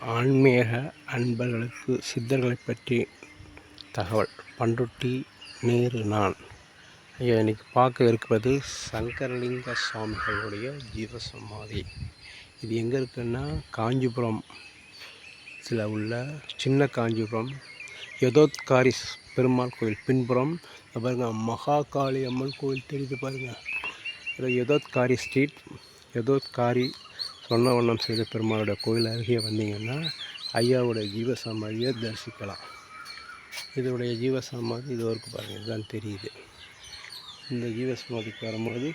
ஆன்மீக அன்பர்களுக்கு சித்தர்களை பற்றி தகவல். பண்ருட்டி நேரு நான். ஐயா இன்னைக்கு பார்க்க இருப்பது சங்கரலிங்க சுவாமிகளுடைய ஜீவசமாதி. இது எங்கே இருக்குன்னா காஞ்சிபுரம் சில உள்ள சின்ன காஞ்சிபுரம். யதோத்காரி பெருமாள் கோயில் பின்புறம். பாருங்கள் மகாகாளி அம்மன் கோயில் தெரியுது பாருங்கள் யதோத்காரி ஸ்ட்ரீட் யதோத்காரி சொன்ன வண்ணம் செய்த பெருமாளுடைய கோயில் அருகே வந்தீங்கன்னா ஐயாவோட ஜீவசமாதியை தரிசிக்கலாம். இதோடைய ஜீவசமாதி இது வரைக்கும் பாருங்கள் இதுதான் தெரியுது. இந்த ஜீவசமாதிக்கு வரும்போது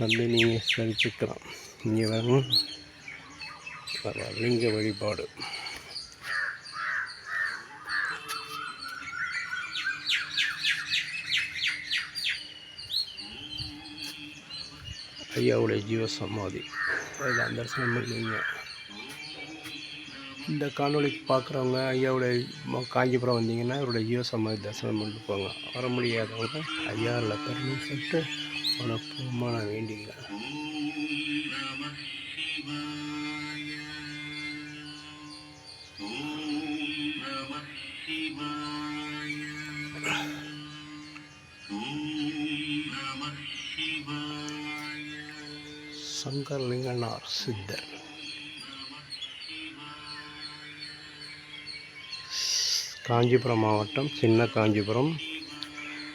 வந்து நீங்கள் தரிசிக்கலாம். இங்கே வரணும். வர லிங்க வழிபாடு. ஐயாவுடைய ஜீவசமாதி அதில் தரிசனம் பண்ணுவீங்க இந்த காணொளிக்கு பார்க்குறவங்க ஐயாவுடைய காஞ்சிபுரம் வந்தீங்கன்னா இவருடைய ஜீவசமாதி தரிசனம் பண்ணிட்டு போங்க. வர முடியாதவங்க ஐயா இல்லை சொல்லிட்டு மனப்பூர்வமாக நான் வேண்டிக்கிறேன் சங்கரலிங்கனார் சித்தர். காஞ்சிபுரம் மாவட்டம் சின்ன காஞ்சிபுரம்.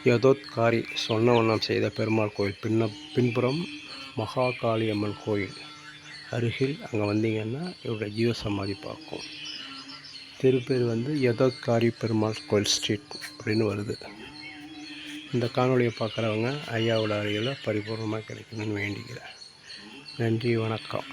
யதோத்காரி சொன்ன வண்ணம் செய்த பெருமாள் கோயில் பின்ன பின்புறம் மகாகாளி அம்மன் கோயில் அருகில் அங்கே வந்தீங்கன்னா இவருடைய ஜீவசமாதி பார்க்கும். திருப்பேர் வந்து யதோத்காரி பெருமாள் கோயில் ஸ்ட்ரீட் அப்படின்னு வருது. இந்த காணொளியை பார்க்குறவங்க ஐயாவோட அருகில் பரிபூர்ணமாக கிடைக்கணும்னு வேண்டிக்கிறேன். நன்றி வணக்கம்.